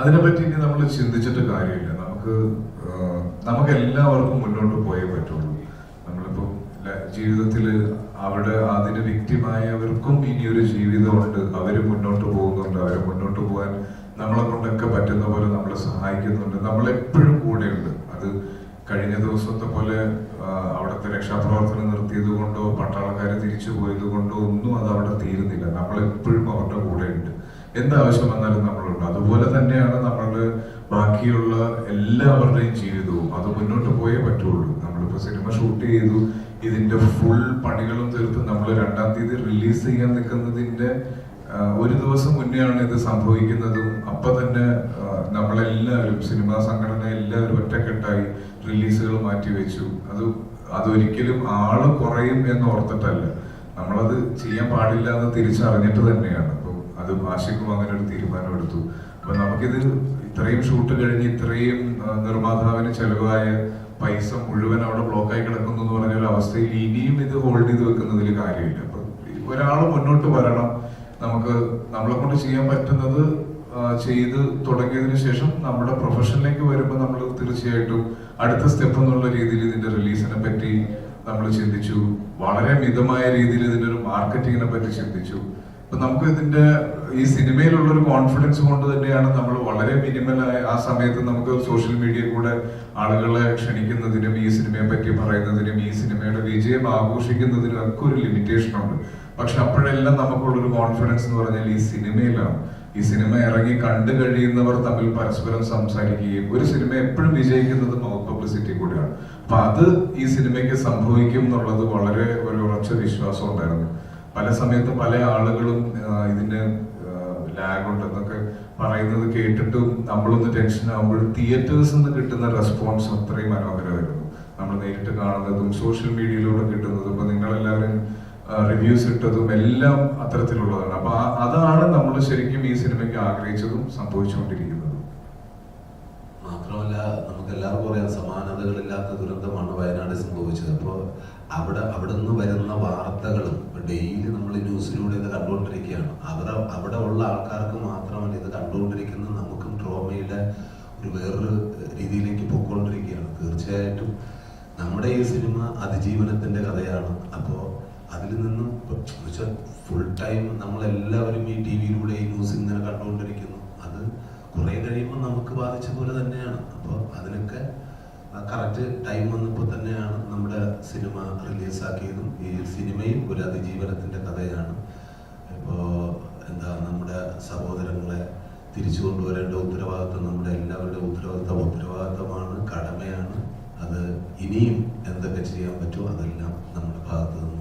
അതിനെപ്പറ്റി ഇനി നമ്മൾ ചിന്തിച്ചിട്ട് കാര്യമില്ല. നമുക്ക് നമുക്ക് എല്ലാവർക്കും മുന്നോട്ട് പോയേ പറ്റുള്ളൂ. നമ്മളിപ്പോൾ ജീവിതത്തിൽ അവിടെ അതിന് വ്യക്തിമായവർക്കും ഇനിയൊരു ജീവിതമുണ്ട്. അവർ മുന്നോട്ട് പോകുന്നുണ്ട്. അവരെ മുന്നോട്ട് പോകാൻ നമ്മളെ കൊണ്ടൊക്കെ പറ്റുന്ന പോലെ നമ്മളെ സഹായിക്കുന്നുണ്ട്. നമ്മളെപ്പോഴും കൂടെയുണ്ട്. അത് കഴിഞ്ഞ ദിവസത്തെ പോലെ അവിടുത്തെ രക്ഷാപ്രവർത്തനം നിർത്തിയത് കൊണ്ടോ പട്ടാളക്കാർ തിരിച്ചു പോയത് കൊണ്ടോ ഒന്നും അത് അവിടെ തീരുന്നില്ല. നമ്മളെപ്പോഴും അവരുടെ കൂടെയുണ്ട്. എന്താവശ്യം വന്നാലും നമ്മളുണ്ട് അതുപോലെ തന്നെയാണ് നമ്മൾ ബാക്കിയുള്ള എല്ലാവരുടെയും ജീവിതവും. അത് മുന്നോട്ട് പോയേ പറ്റുള്ളൂ. നമ്മളിപ്പോ സിനിമ ഷൂട്ട് ചെയ്തു ഇതിന്റെ ഫുൾ പണികളും തീർത്ത് നമ്മൾ രണ്ടാം തീയതി റിലീസ് ചെയ്യാൻ നിൽക്കുന്നതിന്റെ ഒരു ദിവസം മുന്നെയാണ് ഇത് സംഭവിക്കുന്നതും. അപ്പൊ തന്നെ നമ്മളെല്ലാവരും സിനിമാ സംഘടന എല്ലാവരും ഒറ്റക്കെട്ടായി റിലീസുകൾ മാറ്റിവെച്ചു അത് അതൊരിക്കലും ആൾ കുറയും എന്ന് ഓർത്തിട്ടല്ല. നമ്മളത് ചെയ്യാൻ പാടില്ല എന്ന് തിരിച്ചറിഞ്ഞിട്ട് തന്നെയാണ്. അത് ആശിക്കും അങ്ങനെ ഒരു തീരുമാനം എടുത്തു അപ്പൊ നമുക്കിത് ഇത്രയും ഷൂട്ട് കഴിഞ്ഞ് ഇത്രയും നിർമ്മാതാവിന് ചെലവായ പൈസ മുഴുവൻ അവിടെ ബ്ലോക്കായി കിടക്കുന്നു എന്ന് പറഞ്ഞ ഒരു അവസ്ഥയിൽ ഇനിയും ഇത് ഹോൾഡ് ചെയ്ത് വെക്കുന്നതിൽ കാര്യമില്ല. അപ്പൊ ഒരാൾ മുന്നോട്ട് വരണം. നമുക്ക് നമ്മളെ കൊണ്ട് ചെയ്യാൻ പറ്റുന്നത് ചെയ്ത് തുടങ്ങിയതിന് ശേഷം നമ്മുടെ പ്രൊഫഷനിലേക്ക് വരുമ്പോൾ നമ്മൾ തീർച്ചയായിട്ടും അടുത്ത സ്റ്റെപ്പ് എന്നുള്ള രീതിയിൽ ഇതിന്റെ റിലീസിനെ പറ്റി നമ്മൾ ചിന്തിച്ചു. വളരെ മിതമായ രീതിയിൽ ഇതിന്റെ ഒരു മാർക്കറ്റിങ്ങിനെ പറ്റി ചിന്തിച്ചു. അപ്പൊ നമുക്ക് ഇതിന്റെ ഈ സിനിമയിലുള്ള ഒരു കോൺഫിഡൻസ് കൊണ്ട് തന്നെയാണ് നമ്മൾ വളരെ മിനിമലായ ആ സമയത്ത് നമുക്ക് സോഷ്യൽ മീഡിയ കൂടെ ആളുകളെ ക്ഷണിക്കുന്നതിനും ഈ സിനിമയെ പറ്റി പറയുന്നതിനും ഈ സിനിമയുടെ വിജയം ആഘോഷിക്കുന്നതിനും ഒക്കെ ഒരു ലിമിറ്റേഷൻ ഉണ്ട്. പക്ഷെ അപ്പോഴെല്ലാം നമുക്കുള്ളൊരു കോൺഫിഡൻസ് എന്ന് പറഞ്ഞാൽ ഈ സിനിമയിലാണ്. ഈ സിനിമ ഇറങ്ങി കണ്ടു കഴിയുന്നവർ തമ്മിൽ പരസ്പരം സംസാരിക്കുകയും ഒരു സിനിമ എപ്പോഴും വിജയിക്കുന്നത് മൗത്ത് പബ്ലിസിറ്റി കൂടെയാണ്. അപ്പൊ അത് ഈ സിനിമയ്ക്ക് സംഭവിക്കും എന്നുള്ളത് വളരെ ഒരു ഉറച്ച വിശ്വാസം ഉണ്ടായിരുന്നു. പല സമയത്തും പല ആളുകളും ഇതിന്റെ ഇതിന് ലാഗ് ഉണ്ടെന്നൊക്കെ പറയുന്നത് കേട്ടിട്ടും നമ്മളൊന്ന് ടെൻഷൻ ആകുമ്പോൾ തിയേറ്റേഴ്സ് നിന്ന് കിട്ടുന്ന റെസ്പോൺസ് അത്രയും മനോഹരമായിരുന്നു. നമ്മൾ നേരിട്ട് കാണുന്നതും സോഷ്യൽ മീഡിയയിലൂടെ കിട്ടുന്നതും ഇപ്പൊ നിങ്ങളെല്ലാവരും റിവ്യൂസ് ഇട്ടതും എല്ലാം അത്തരത്തിലുള്ളതാണ്. അപ്പൊ അതാണ് നമ്മൾ ശരിക്കും ഈ സിനിമയ്ക്ക് ആഗ്രഹിച്ചതും സംഭവിച്ചുകൊണ്ടിരിക്കുന്നത്. മാത്രമല്ല നമുക്ക് എല്ലാവർക്കും അറിയാം സമാനതകളില്ലാത്ത ദുരന്തമാണ് വയനാട് സംഭവിച്ചത്. അപ്പോൾ അവിടെ അവിടെ നിന്ന് വരുന്ന അവിടെ ഉള്ള ആൾക്കാർക്ക് മാത്രമല്ല ഇത് കണ്ടുകൊണ്ടിരിക്കുന്ന നമുക്കും ട്രോമയുടെ ഒരു വേറൊരു രീതിയിലേക്ക് പോയിക്കൊണ്ടിരിക്കുകയാണ്. തീർച്ചയായിട്ടും നമ്മുടെ ഈ സിനിമ അതിജീവനത്തിന്റെ കഥയാണ്. അപ്പോൾ അതിൽ നിന്നും ഫുൾ ടൈം നമ്മളെല്ലാവരും ഈ ടി വിയിലൂടെ ഈ ന്യൂസ് ഇങ്ങനെ കണ്ടുകൊണ്ടിരിക്കുന്നു. അത് കുറെ കഴിയുമ്പോൾ നമുക്ക് ബാധിച്ച പോലെ തന്നെയാണ്. അപ്പോൾ അതിനൊക്കെ കറക്റ്റ് ടൈം വന്നപ്പോൾ തന്നെയാണ് നമ്മുടെ സിനിമ റിലീസാക്കിയതും ഈ സിനിമയും ഒരു അതിജീവനത്തിന്റെ കഥയാണ്. ഇപ്പോൾ സഹോദരങ്ങളെ തിരിച്ചു കൊണ്ടുവരേണ്ട ഉത്തരവാദിത്വം നമ്മുടെ എല്ലാവരുടെയും ഉത്തരവാദിത്വം. ഉത്തരവാദിത്വമാണ് കടമയാണ്. അത് ഇനിയും എന്തൊക്കെ ചെയ്യാൻ പറ്റുമോ അതെല്ലാം നമ്മുടെ ഭാഗത്ത്